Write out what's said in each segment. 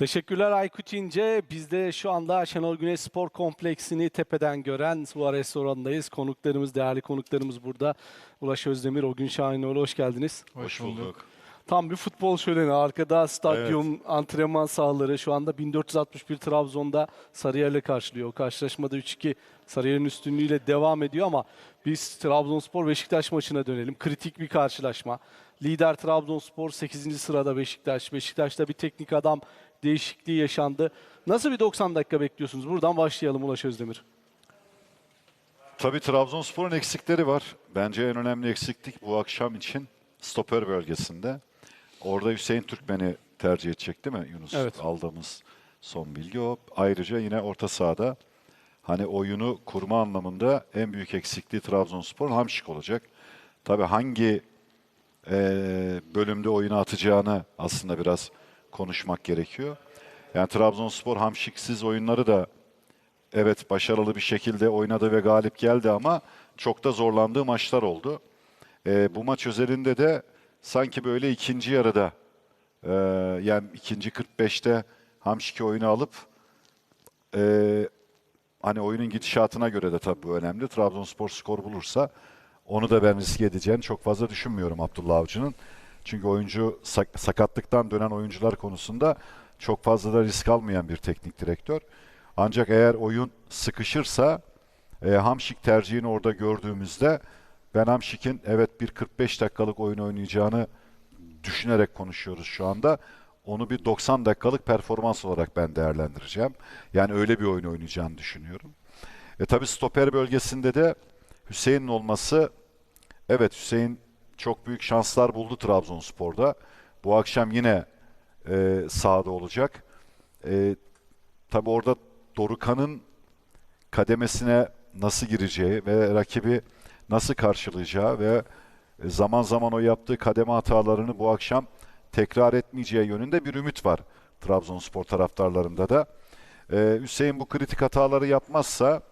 Teşekkürler Aykut İnce. Biz de şu anda Şenol Güneş Spor Kompleksini tepeden gören Suva Restoran'dayız. Konuklarımız, değerli konuklarımız burada. Ulaş Özdemir, Ogün Şahinoğlu hoş geldiniz. Hoş bulduk. Tam bir futbol şöleni. Arkada stadyum, antrenman sahaları. Şu anda 1461 Trabzon'da Sarıyer'le karşılıyor. O karşılaşmada 3-2 Sarıyer'in üstünlüğüyle devam ediyor ama biz Trabzonspor Beşiktaş maçına dönelim. Kritik bir karşılaşma. Lider Trabzonspor 8. sırada Beşiktaş. Beşiktaş'ta bir teknik adam değişikliği yaşandı. Nasıl bir 90 dakika bekliyorsunuz? Buradan başlayalım Ulaş Özdemir. Tabii Trabzonspor'un eksikleri var. Bence en önemli eksiklik bu akşam için stoper bölgesinde. Orada Hüseyin Türkmen'i tercih edecek değil mi Yunus? Evet. Aldığımız son bilgi o. Ayrıca yine orta sahada hani oyunu kurma anlamında en büyük eksikliği Trabzonspor'un Hamşik olacak. Tabii hangi eee, bölümde oyunu atacağını aslında biraz konuşmak gerekiyor. Yani Trabzonspor Hamşiksiz oyunları da evet başarılı bir şekilde oynadı ve galip geldi ama çok da zorlandığı maçlar oldu. Ee, bu maç özelinde de sanki böyle ikinci yarıda e, yani ikinci 45'te Hamşik'i oyunu alıp e, hani oyunun gidişatına göre de tabii bu önemli. Trabzonspor skor bulursa onu da ben riske edeceğini çok fazla düşünmüyorum Abdullah Avcı'nın. Çünkü oyuncu sak- sakatlıktan dönen oyuncular konusunda çok fazla da risk almayan bir teknik direktör. Ancak eğer oyun sıkışırsa e, Hamşik tercihini orada gördüğümüzde ben Hamşik'in evet bir 45 dakikalık oyun oynayacağını düşünerek konuşuyoruz şu anda. Onu bir 90 dakikalık performans olarak ben değerlendireceğim. Yani öyle bir oyun oynayacağını düşünüyorum. E tabi stoper bölgesinde de Hüseyin'in olması evet Hüseyin çok büyük şanslar buldu Trabzonspor'da. Bu akşam yine e, sahada olacak. E, tabi orada Dorukan'ın kademesine nasıl gireceği ve rakibi nasıl karşılayacağı ve e, zaman zaman o yaptığı kademe hatalarını bu akşam tekrar etmeyeceği yönünde bir ümit var Trabzonspor taraftarlarında da. Ee, Hüseyin bu kritik hataları yapmazsa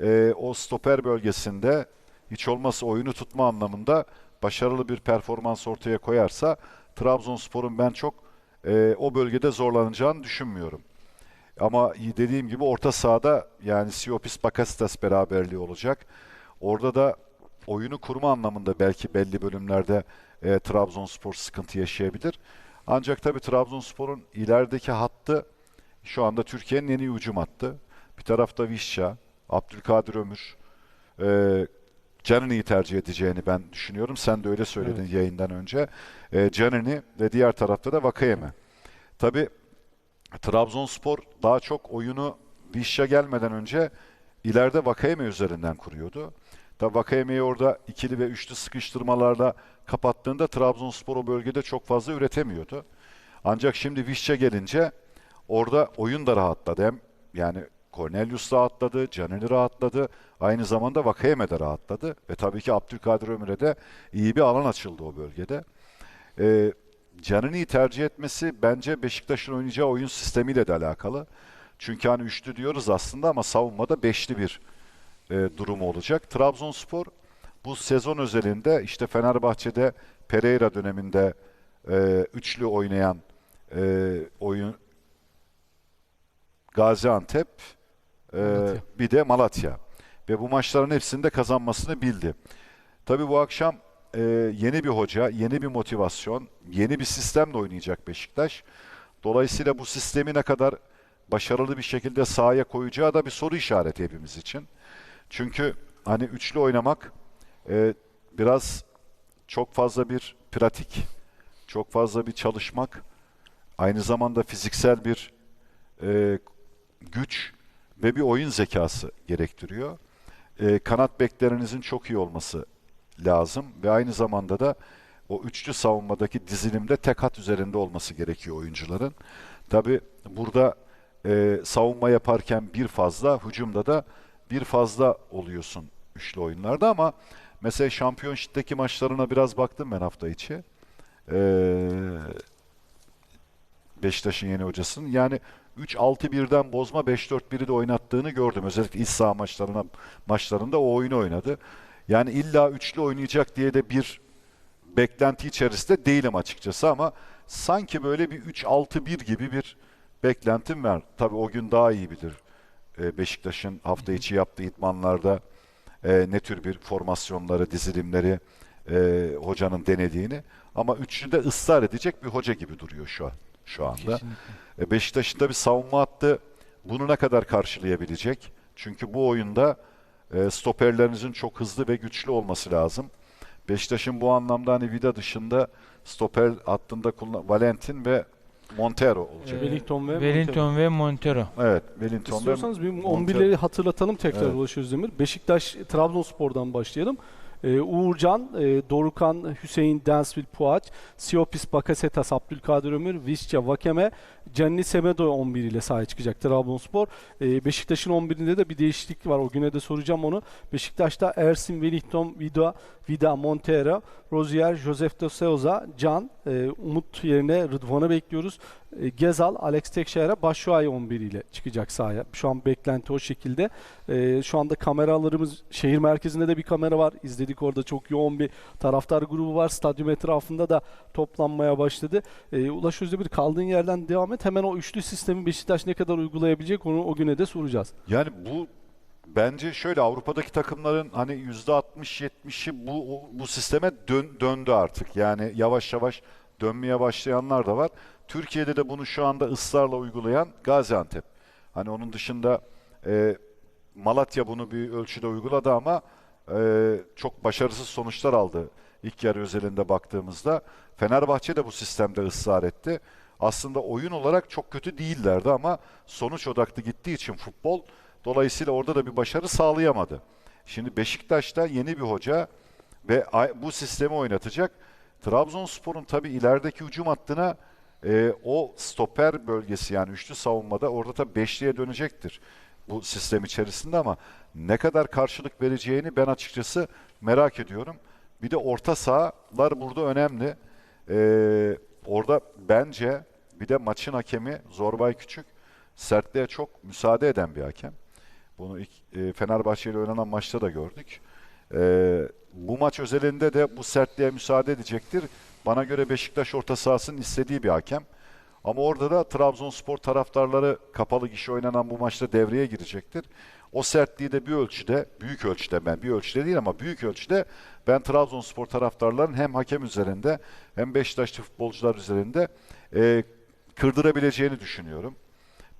e, o stoper bölgesinde hiç olmazsa oyunu tutma anlamında başarılı bir performans ortaya koyarsa Trabzonspor'un ben çok e, o bölgede zorlanacağını düşünmüyorum. Ama dediğim gibi orta sahada yani Siopis Bakasitas beraberliği olacak. Orada da oyunu kurma anlamında belki belli bölümlerde e, Trabzonspor sıkıntı yaşayabilir. Ancak tabii Trabzonspor'un ilerideki hattı şu anda Türkiye'nin en iyi hücum hattı. Bir tarafta Vişça, Abdülkadir Ömür, e, Canini'yi tercih edeceğini ben düşünüyorum. Sen de öyle söyledin Evet. yayından önce. E, Canini ve diğer tarafta da Vakayeme. Tabii Trabzonspor daha çok oyunu Vişça gelmeden önce ileride Vakayeme üzerinden kuruyordu. Tabii Vakayeme'yi orada ikili ve üçlü sıkıştırmalarla kapattığında Trabzonspor o bölgede çok fazla üretemiyordu. Ancak şimdi Vişça gelince orada oyun da rahatladı. Hem yani Cornelius rahatladı, Canini rahatladı. Aynı zamanda Vakayeme de rahatladı. Ve tabii ki Abdülkadir Ömür'e de iyi bir alan açıldı o bölgede. Ee, Canini'yi tercih etmesi bence Beşiktaş'ın oynayacağı oyun sistemiyle de alakalı. Çünkü hani üçlü diyoruz aslında ama savunmada beşli bir e, durumu olacak. Trabzonspor bu sezon özelinde işte Fenerbahçe'de Pereira döneminde e, üçlü oynayan e, oyun Gaziantep e, Malatya. bir de Malatya. Ve bu maçların hepsinde kazanmasını bildi. Tabii bu akşam e, yeni bir hoca, yeni bir motivasyon, yeni bir sistemle oynayacak Beşiktaş. Dolayısıyla bu sistemi ne kadar başarılı bir şekilde sahaya koyacağı da bir soru işareti hepimiz için. Çünkü hani üçlü oynamak e, biraz çok fazla bir pratik, çok fazla bir çalışmak, aynı zamanda fiziksel bir e, güç ve bir oyun zekası gerektiriyor. E, kanat beklerinizin çok iyi olması lazım ve aynı zamanda da o üçlü savunmadaki dizilimde tek hat üzerinde olması gerekiyor oyuncuların. Tabi burada e, savunma yaparken bir fazla, hücumda da bir fazla oluyorsun üçlü oyunlarda ama mesela Şampiyonşip'teki maçlarına biraz baktım ben hafta içi. Ee, Beşiktaş'ın yeni hocasının. Yani 3-6-1'den bozma 5-4-1'i de oynattığını gördüm. Özellikle iç saha maçlarına, maçlarında o oyunu oynadı. Yani illa üçlü oynayacak diye de bir beklenti içerisinde değilim açıkçası ama sanki böyle bir 3-6-1 gibi bir beklentim var. Tabii o gün daha iyi bilir. E, Beşiktaş'ın hafta içi yaptığı idmanlarda e, ne tür bir formasyonları, dizilimleri e, hocanın denediğini. Ama üçlü de ısrar edecek bir hoca gibi duruyor şu an şu anda. Kesinlikle. E, Beşiktaş'ın da bir savunma hattı bunu ne kadar karşılayabilecek? Çünkü bu oyunda e, stoperlerinizin çok hızlı ve güçlü olması lazım. Beşiktaş'ın bu anlamda hani Vida dışında stoper hattında kullan Valentin ve Montero olacak. Ee, Wellington ve Wellington ve Montero. evet, Wellington ve İstiyorsanız bir Montero. 11'leri hatırlatalım tekrar Evet. Ulaş Özdemir. Beşiktaş Trabzonspor'dan başlayalım. Ee, Uğurcan, e, Dorukan, Hüseyin Densville Puaç, Siopis Bakasetas, Abdülkadir Ömür, Visca Vakeme, Canni Semedo 11 ile sahaya çıkacak Trabzonspor. Ee, Beşiktaş'ın 11'inde de bir değişiklik var. O güne de soracağım onu. Beşiktaş'ta Ersin, Wellington, Vida, Vida Montero, Rozier, Josef de Souza, Can, e, Umut yerine Rıdvan'ı bekliyoruz. E, Gezal, Alex Tekşehir'e Başuay 11 ile çıkacak sahaya. Şu an beklenti o şekilde. E, şu anda kameralarımız şehir merkezinde de bir kamera var. İzledik orada çok yoğun bir taraftar grubu var. Stadyum etrafında da toplanmaya başladı. E, Ulaş Özdemir kaldığın yerden devam et. Hemen o üçlü sistemi Beşiktaş ne kadar uygulayabilecek onu o güne de soracağız. Yani bu bence şöyle Avrupa'daki takımların hani %60-70'i bu bu sisteme dön- döndü artık. Yani yavaş yavaş dönmeye başlayanlar da var. Türkiye'de de bunu şu anda ısrarla uygulayan Gaziantep. Hani onun dışında e, Malatya bunu bir ölçüde uyguladı ama e, çok başarısız sonuçlar aldı. İlk yarı özelinde baktığımızda Fenerbahçe de bu sistemde ısrar etti. Aslında oyun olarak çok kötü değillerdi ama sonuç odaklı gittiği için futbol dolayısıyla orada da bir başarı sağlayamadı. Şimdi Beşiktaş'ta yeni bir hoca ve bu sistemi oynatacak. Trabzonspor'un tabii ilerideki hücum hattına e, o stoper bölgesi yani üçlü savunmada orada tabii beşliğe dönecektir bu sistem içerisinde ama ne kadar karşılık vereceğini ben açıkçası merak ediyorum. Bir de orta sahalar burada önemli. Ee, orada bence bir de maçın hakemi Zorbay Küçük sertliğe çok müsaade eden bir hakem. Bunu ilk e, Fenerbahçe ile oynanan maçta da gördük. Ee, bu maç özelinde de bu sertliğe müsaade edecektir. Bana göre Beşiktaş orta sahasının istediği bir hakem. Ama orada da Trabzonspor taraftarları kapalı gişe oynanan bu maçta devreye girecektir. O sertliği de bir ölçüde, büyük ölçüde ben bir ölçüde değil ama büyük ölçüde ben Trabzonspor taraftarların hem hakem üzerinde hem Beşiktaşlı futbolcular üzerinde e, kırdırabileceğini düşünüyorum.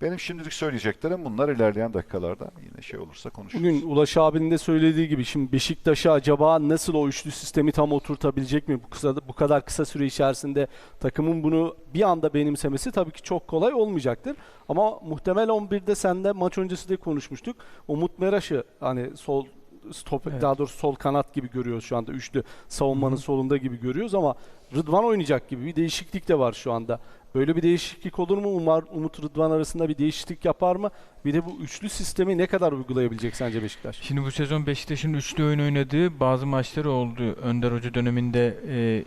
Benim şimdilik söyleyeceklerim bunlar ilerleyen dakikalarda yine şey olursa konuşuruz. Bugün Ulaş abinin de söylediği gibi şimdi Beşiktaş'a acaba nasıl o üçlü sistemi tam oturtabilecek mi? Bu, kısa, bu kadar kısa süre içerisinde takımın bunu bir anda benimsemesi tabii ki çok kolay olmayacaktır. Ama muhtemel 11'de sende maç öncesi de konuşmuştuk. Umut Meraş'ı hani sol stop Evet. daha doğrusu sol kanat gibi görüyoruz şu anda. Üçlü savunmanın solunda gibi görüyoruz ama Rıdvan oynayacak gibi bir değişiklik de var şu anda. Böyle bir değişiklik olur mu? Umar Umut Rıdvan arasında bir değişiklik yapar mı? Bir de bu üçlü sistemi ne kadar uygulayabilecek sence Beşiktaş? Şimdi bu sezon Beşiktaş'ın üçlü oyun oynadığı bazı maçları oldu. Önder Hoca döneminde e,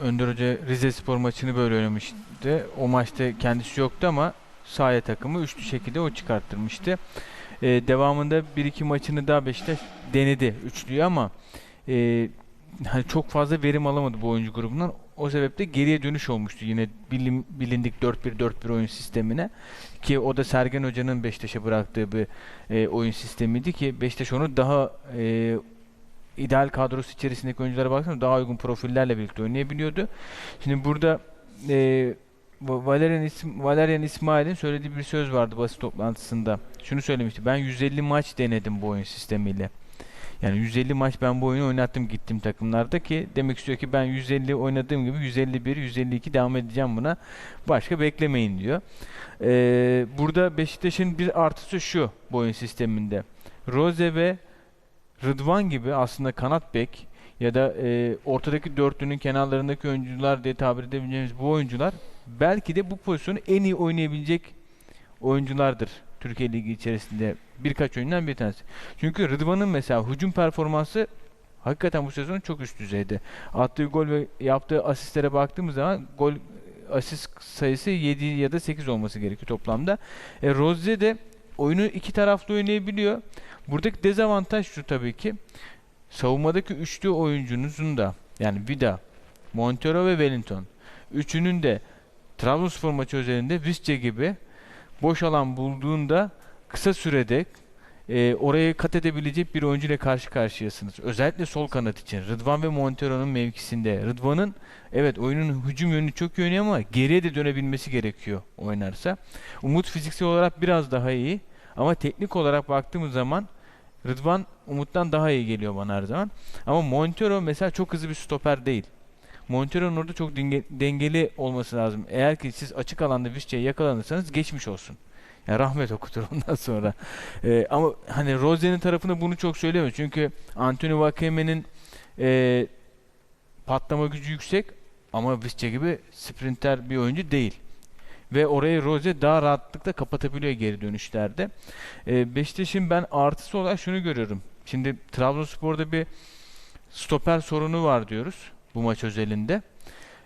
Önder Hoca Rize Spor maçını böyle oynamıştı. O maçta kendisi yoktu ama sahaya takımı üçlü şekilde o çıkarttırmıştı. E, devamında bir iki maçını daha Beşiktaş denedi üçlüyü ama e, hani çok fazla verim alamadı bu oyuncu grubundan. O sebeple geriye dönüş olmuştu yine bilim, bilindik 4-1-4-1 oyun sistemine. Ki o da Sergen Hoca'nın Beşiktaş'a bıraktığı bir e, oyun sistemiydi ki Beşiktaş onu daha e, ideal kadrosu içerisindeki oyunculara baksana daha uygun profillerle birlikte oynayabiliyordu. Şimdi burada e, Valerian, İsm- Valerian İsmail'in söylediği bir söz vardı basın toplantısında. Şunu söylemişti. Ben 150 maç denedim bu oyun sistemiyle. Yani 150 maç ben bu oyunu oynattım gittim takımlarda ki demek istiyor ki ben 150 oynadığım gibi 151, 152 devam edeceğim buna. Başka beklemeyin diyor. Ee, burada Beşiktaş'ın bir artısı şu bu oyun sisteminde. Rose ve Rıdvan gibi aslında kanat bek ya da e, ortadaki dörtlünün kenarlarındaki oyuncular diye tabir edebileceğimiz bu oyuncular belki de bu pozisyonu en iyi oynayabilecek oyunculardır Türkiye Ligi içerisinde birkaç oyundan bir tanesi. Çünkü Rıdvan'ın mesela hücum performansı hakikaten bu sezon çok üst düzeyde. Attığı gol ve yaptığı asistlere baktığımız zaman gol asist sayısı 7 ya da 8 olması gerekiyor toplamda. E, Rose de oyunu iki taraflı oynayabiliyor. Buradaki dezavantaj şu tabii ki. Savunmadaki üçlü oyuncunuzun da yani Vida, Montero ve Wellington. Üçünün de Trabzonspor maçı özelinde Visca gibi boş alan bulduğunda kısa sürede e, orayı kat edebilecek bir oyuncu ile karşı karşıyasınız. Özellikle sol kanat için. Rıdvan ve Montero'nun mevkisinde. Rıdvan'ın evet oyunun hücum yönünü çok iyi ama geriye de dönebilmesi gerekiyor oynarsa. Umut fiziksel olarak biraz daha iyi ama teknik olarak baktığımız zaman Rıdvan Umut'tan daha iyi geliyor bana her zaman. Ama Montero mesela çok hızlı bir stoper değil. Montero'nun orada çok denge- dengeli olması lazım. Eğer ki siz açık alanda Vişça'ya yakalanırsanız geçmiş olsun. Ya rahmet okutur ondan sonra. Ee, ama hani Rose'nin tarafında bunu çok söylemiyor. Çünkü Anthony Vakeme'nin e, patlama gücü yüksek ama Vişça gibi sprinter bir oyuncu değil. Ve orayı Rose daha rahatlıkla kapatabiliyor geri dönüşlerde. Ee, Beşiktaş'ın ben artısı olarak şunu görüyorum. Şimdi Trabzonspor'da bir stoper sorunu var diyoruz bu maç özelinde.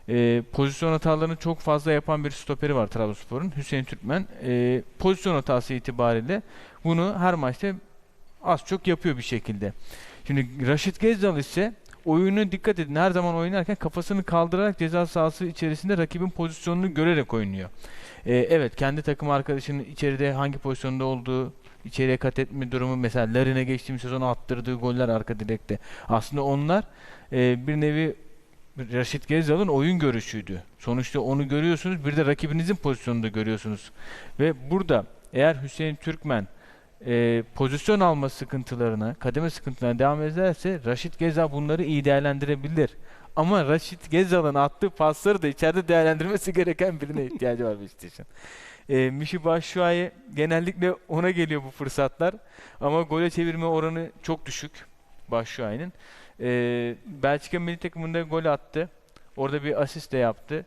Ee, pozisyon hatalarını çok fazla yapan bir stoperi var Trabzonspor'un. Hüseyin Türkmen. Ee, pozisyon hatası itibariyle bunu her maçta az çok yapıyor bir şekilde. Şimdi Raşit Gezdal ise oyunu dikkat edin her zaman oynarken kafasını kaldırarak ceza sahası içerisinde rakibin pozisyonunu görerek oynuyor. Ee, evet kendi takım arkadaşının içeride hangi pozisyonda olduğu içeriye kat etme durumu mesela Larin'e geçtiğimiz sezon attırdığı goller arka direkte. Aslında onlar e, bir nevi Raşit Gezdal'ın oyun görüşüydü. Sonuçta onu görüyorsunuz bir de rakibinizin pozisyonunu da görüyorsunuz. Ve burada eğer Hüseyin Türkmen e, pozisyon alma sıkıntılarına, kademe sıkıntılarına devam ederse Raşit Gezal bunları iyi değerlendirebilir. Ama Raşit Gezal'ın attığı pasları da içeride değerlendirmesi gereken birine ihtiyacı var Beşiktaş'ın. E, Mişi Başşuay'ı genellikle ona geliyor bu fırsatlar. Ama gole çevirme oranı çok düşük Başşuay'ın. E, Belçika milli takımında gol attı. Orada bir asist de yaptı.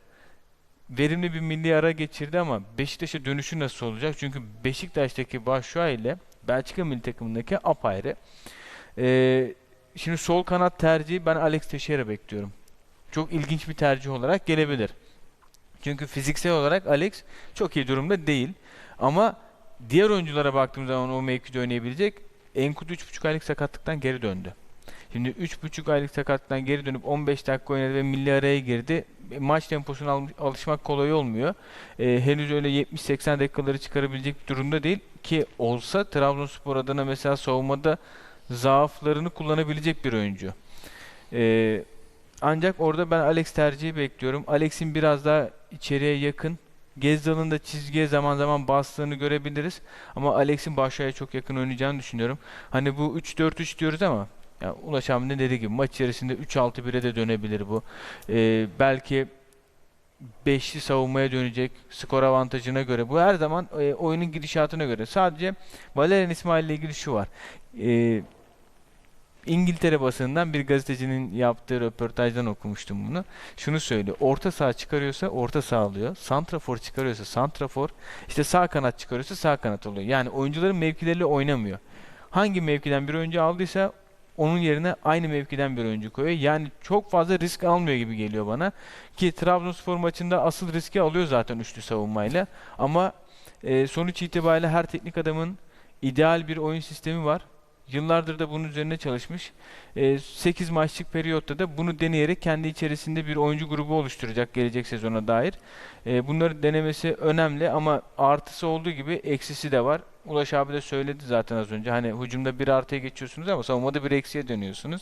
Verimli bir milli ara geçirdi ama Beşiktaş'a dönüşü nasıl olacak? Çünkü Beşiktaş'taki Başşuay ile Belçika milli takımındaki apayrı. E, şimdi sol kanat tercihi ben Alex Teixeira bekliyorum. Çok ilginç bir tercih olarak gelebilir. Çünkü fiziksel olarak Alex çok iyi durumda değil. Ama diğer oyunculara baktığım zaman o mevkide oynayabilecek Enkudu 3,5 aylık sakatlıktan geri döndü. Şimdi 3,5 aylık sakatlıktan geri dönüp 15 dakika oynadı ve milli araya girdi. E, Maç temposuna al- alışmak kolay olmuyor. E, henüz öyle 70-80 dakikaları çıkarabilecek bir durumda değil ki olsa Trabzonspor adına mesela savunmada zaaflarını kullanabilecek bir oyuncu. E, ancak orada ben Alex tercihi bekliyorum. Alex'in biraz daha içeriye yakın. Gezdal'ın da çizgiye zaman zaman bastığını görebiliriz. Ama Alex'in Başak'a çok yakın oynayacağını düşünüyorum. Hani bu 3-4-3 diyoruz ama ya Ulaş de dediği gibi maç içerisinde 3-6-1'e de dönebilir bu. Ee, belki beşli savunmaya dönecek skor avantajına göre. Bu her zaman e, oyunun gidişatına göre. Sadece Valerian İsmail ile ilgili şu var. Ee, İngiltere basınından bir gazetecinin yaptığı röportajdan okumuştum bunu. Şunu söylüyor. Orta saha çıkarıyorsa orta saha alıyor. Santrafor çıkarıyorsa santrafor. işte sağ kanat çıkarıyorsa sağ kanat oluyor. Yani oyuncuların mevkileriyle oynamıyor. Hangi mevkiden bir oyuncu aldıysa onun yerine aynı mevkiden bir oyuncu koyuyor. Yani çok fazla risk almıyor gibi geliyor bana. Ki Trabzonspor maçında asıl riski alıyor zaten üçlü savunmayla. Ama e, sonuç itibariyle her teknik adamın ideal bir oyun sistemi var. Yıllardır da bunun üzerine çalışmış. 8 maçlık periyotta da bunu deneyerek kendi içerisinde bir oyuncu grubu oluşturacak gelecek sezona dair. E, bunları denemesi önemli ama artısı olduğu gibi eksisi de var. Ulaş abi de söyledi zaten az önce. Hani hücumda bir artıya geçiyorsunuz ama savunmada bir eksiye dönüyorsunuz.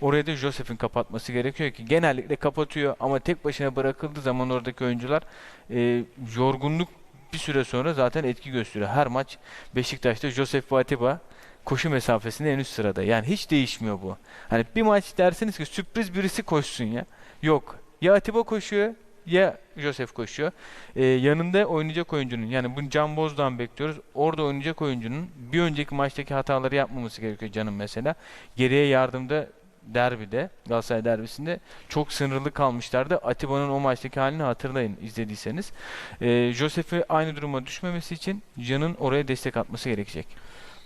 Oraya da Josef'in kapatması gerekiyor ki genellikle kapatıyor ama tek başına bırakıldığı zaman oradaki oyuncular e, yorgunluk bir süre sonra zaten etki gösteriyor. Her maç Beşiktaş'ta Josef ve Atiba koşu mesafesinde en üst sırada. Yani hiç değişmiyor bu. Hani bir maç derseniz ki sürpriz birisi koşsun ya. Yok. Ya Atiba koşuyor ya Josef koşuyor. Ee, yanında oynayacak oyuncunun yani bunu Can Bozdoğan bekliyoruz. Orada oynayacak oyuncunun bir önceki maçtaki hataları yapmaması gerekiyor canım mesela. Geriye yardımda derbide, Galatasaray derbisinde çok sınırlı kalmışlardı. Atiba'nın o maçtaki halini hatırlayın izlediyseniz. Ee, Josef'i aynı duruma düşmemesi için Can'ın oraya destek atması gerekecek.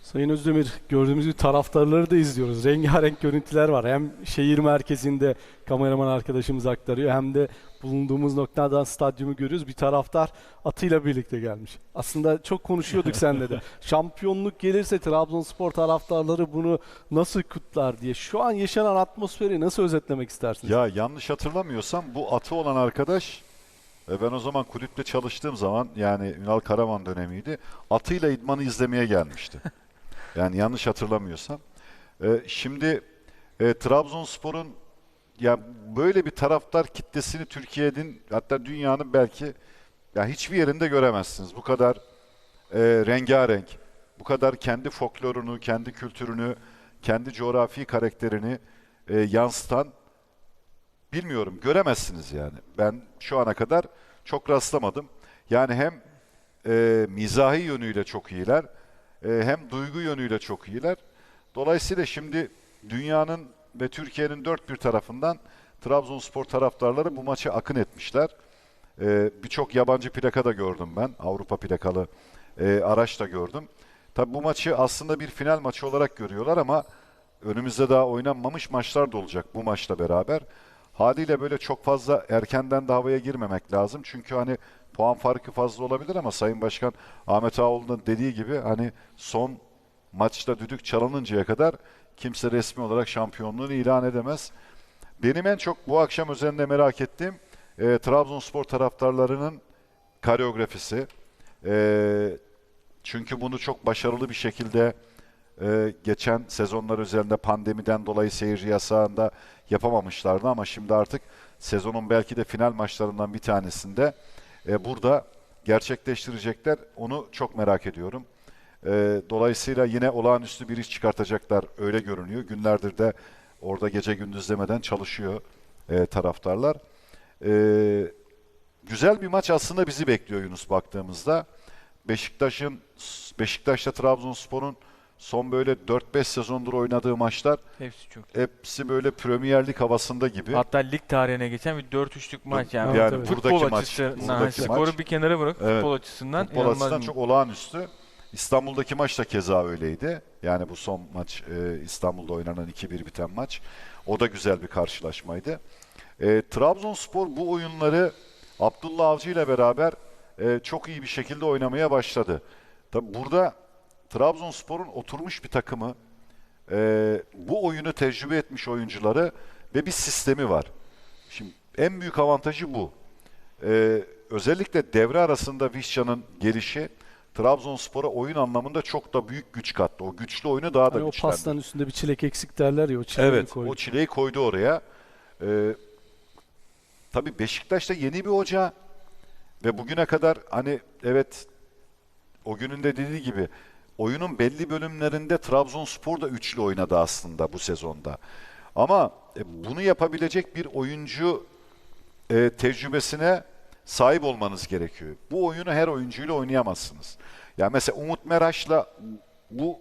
Sayın Özdemir, gördüğümüz gibi taraftarları da izliyoruz. Rengarenk görüntüler var. Hem şehir merkezinde kameraman arkadaşımız aktarıyor hem de bulunduğumuz noktadan stadyumu görüyoruz. Bir taraftar atıyla birlikte gelmiş. Aslında çok konuşuyorduk seninle de. Şampiyonluk gelirse Trabzonspor taraftarları bunu nasıl kutlar diye. Şu an yaşanan atmosferi nasıl özetlemek istersiniz? Ya yanlış hatırlamıyorsam bu atı olan arkadaş E ben o zaman kulüpte çalıştığım zaman yani Ünal Karaman dönemiydi. Atıyla idmanı izlemeye gelmişti. yani yanlış hatırlamıyorsam. E, şimdi e, Trabzonspor'un ya böyle bir taraftar kitlesini Türkiye'nin hatta dünyanın belki ya hiçbir yerinde göremezsiniz. Bu kadar e, rengarenk, bu kadar kendi folklorunu, kendi kültürünü, kendi coğrafi karakterini e, yansıtan bilmiyorum göremezsiniz yani. Ben şu ana kadar çok rastlamadım. Yani hem e, mizahi yönüyle çok iyiler, hem duygu yönüyle çok iyiler. Dolayısıyla şimdi dünyanın ve Türkiye'nin dört bir tarafından Trabzonspor taraftarları bu maça akın etmişler. E, Birçok yabancı plaka da gördüm ben. Avrupa plakalı e, araç da gördüm. Tabi bu maçı aslında bir final maçı olarak görüyorlar ama önümüzde daha oynanmamış maçlar da olacak bu maçla beraber. Haliyle böyle çok fazla erkenden de havaya girmemek lazım. Çünkü hani puan farkı fazla olabilir ama Sayın Başkan Ahmet Ağoğlu'nun dediği gibi hani son maçta düdük çalınıncaya kadar kimse resmi olarak şampiyonluğunu ilan edemez. Benim en çok bu akşam üzerinde merak ettiğim e, Trabzonspor taraftarlarının koreografisi. E, çünkü bunu çok başarılı bir şekilde e, geçen sezonlar üzerinde pandemiden dolayı seyirci yasağında yapamamışlardı ama şimdi artık sezonun belki de final maçlarından bir tanesinde e, burada gerçekleştirecekler. Onu çok merak ediyorum. E, dolayısıyla yine olağanüstü bir iş çıkartacaklar öyle görünüyor. Günlerdir de orada gece gündüz demeden çalışıyor e, taraftarlar. E, güzel bir maç aslında bizi bekliyor Yunus baktığımızda. Beşiktaş'ın Beşiktaş'ta Trabzonspor'un son böyle 4-5 sezondur oynadığı maçlar Hepsi çok. hepsi böyle Premier Lig havasında gibi. Hatta lig tarihine geçen bir 4-3'lük maç yani. Yani evet. Futbol buradaki maç, açısından, buradaki skoru maç bir kenara bırak Evet. futbol açısından futbol inanılmaz açısından bir- çok olağanüstü. İstanbul'daki maç da keza öyleydi. Yani bu son maç e, İstanbul'da oynanan 2-1 biten maç. O da güzel bir karşılaşmaydı. E, Trabzonspor bu oyunları Abdullah Avcı ile beraber e, çok iyi bir şekilde oynamaya başladı. Tabi burada Trabzonspor'un oturmuş bir takımı, e, bu oyunu tecrübe etmiş oyuncuları ve bir sistemi var. Şimdi en büyük avantajı bu. Ee, özellikle devre arasında Vişcan'ın gelişi Trabzonspor'a oyun anlamında çok da büyük güç kattı. O güçlü oyunu daha da Hani o güçlendi. pastanın üstünde bir çilek eksik derler ya o çileği Evet, koydu. o çileyi koydu oraya. Ee, tabii Beşiktaş'ta yeni bir hoca ve bugüne kadar hani evet o günün de dediği gibi oyunun belli bölümlerinde Trabzonspor da üçlü oynadı aslında bu sezonda. Ama e, bunu yapabilecek bir oyuncu e, tecrübesine sahip olmanız gerekiyor. Bu oyunu her oyuncuyla oynayamazsınız. Yani mesela Umut Meraş'la bu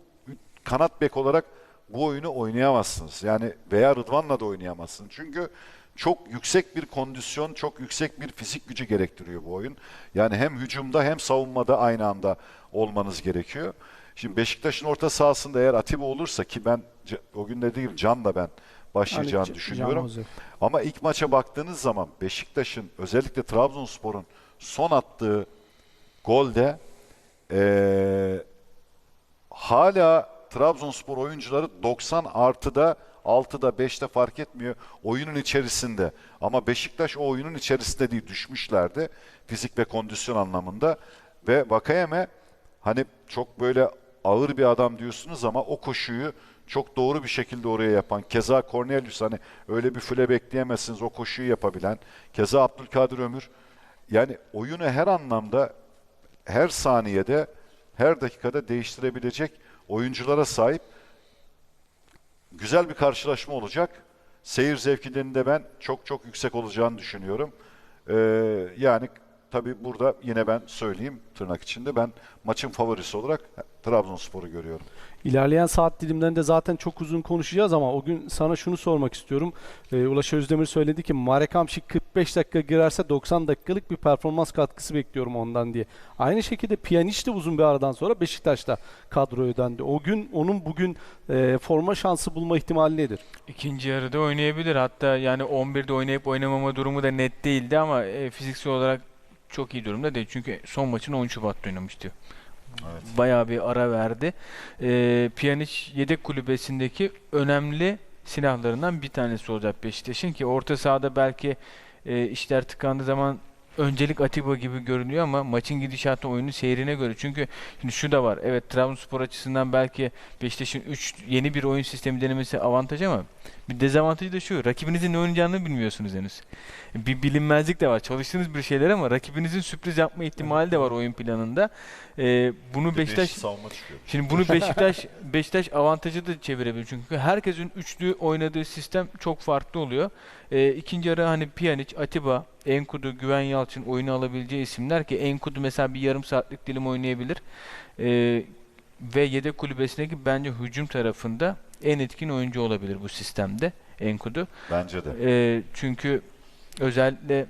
kanat bek olarak bu oyunu oynayamazsınız. Yani veya Rıdvan'la da oynayamazsınız. Çünkü çok yüksek bir kondisyon, çok yüksek bir fizik gücü gerektiriyor bu oyun. Yani hem hücumda hem savunmada aynı anda olmanız gerekiyor. Şimdi Beşiktaş'ın orta sahasında eğer Atiba olursa ki ben o gün dediğim gibi Can da ben başlayacağını Hani düşünüyorum. Can. Ama ilk maça baktığınız zaman Beşiktaş'ın özellikle Trabzonspor'un son attığı golde eee, hala Trabzonspor oyuncuları 90 artıda 6'da 5'te fark etmiyor oyunun içerisinde. Ama Beşiktaş o oyunun içerisinde değil düşmüşlerdi fizik ve kondisyon anlamında. Ve Vakayeme hani çok böyle ağır bir adam diyorsunuz ama o koşuyu çok doğru bir şekilde oraya yapan. Keza Cornelius hani öyle bir füle bekleyemezsiniz o koşuyu yapabilen. Keza Abdülkadir Ömür. Yani oyunu her anlamda her saniyede her dakikada değiştirebilecek oyunculara sahip güzel bir karşılaşma olacak. Seyir zevkinin de ben çok çok yüksek olacağını düşünüyorum. Ee, yani tabii burada yine ben söyleyeyim tırnak içinde ben maçın favorisi olarak Trabzonspor'u görüyorum. İlerleyen saat dilimlerinde zaten çok uzun konuşacağız ama o gün sana şunu sormak istiyorum. Ee, Ulaş Özdemir söyledi ki Marek Hamšík 45 dakika girerse 90 dakikalık bir performans katkısı bekliyorum ondan diye. Aynı şekilde Pjanic de uzun bir aradan sonra Beşiktaş'ta kadroya döndü. O gün onun bugün e, forma şansı bulma ihtimali nedir? İkinci yarıda oynayabilir. Hatta yani 11'de oynayıp oynamama durumu da net değildi ama e, fiziksel olarak çok iyi durumda değil. Çünkü son maçını 10 Şubat'ta oynamıştı. Evet. Bayağı bir ara verdi. E, Pjanic yedek kulübesindeki önemli silahlarından bir tanesi olacak Beşiktaş'ın ki orta sahada belki e, işler tıkandığı zaman öncelik Atiba gibi görünüyor ama maçın gidişatı oyunun seyrine göre. Çünkü şimdi şu da var. Evet Trabzonspor açısından belki Beşiktaş'ın 3 yeni bir oyun sistemi denemesi avantaj ama bir dezavantajı da şu. Rakibinizin ne oynayacağını bilmiyorsunuz henüz. Bir bilinmezlik de var. Çalıştığınız bir şeyler ama rakibinizin sürpriz yapma ihtimali de var oyun planında. Ee, bunu Beşiktaş savunma çıkıyor. Şimdi bunu Beşiktaş Beşiktaş avantajı da çevirebilir çünkü herkesin üçlü oynadığı sistem çok farklı oluyor. Ee, ikinci yarı hani Pjanic, Atiba, Enkudu, Güven Yalçın oyunu alabileceği isimler ki Enkudu mesela bir yarım saatlik dilim oynayabilir. Ee, ve yedek kulübesindeki bence hücum tarafında en etkin oyuncu olabilir bu sistemde Enkudu. Bence de. Ee, çünkü özellikle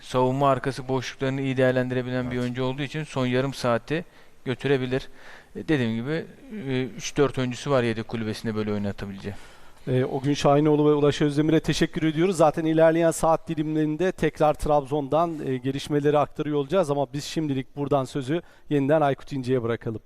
savunma arkası boşluklarını iyi değerlendirebilen bir Evet. oyuncu olduğu için son yarım saati götürebilir. E, Dediğim gibi e, 3-4 oyuncusu var yedek kulübesinde böyle oynatabileceği. Ee, o gün Şahinoğlu ve Ulaş Özdemir'e teşekkür ediyoruz. Zaten ilerleyen saat dilimlerinde tekrar Trabzon'dan e, gelişmeleri aktarıyor olacağız ama biz şimdilik buradan sözü yeniden Aykut İnce'ye bırakalım.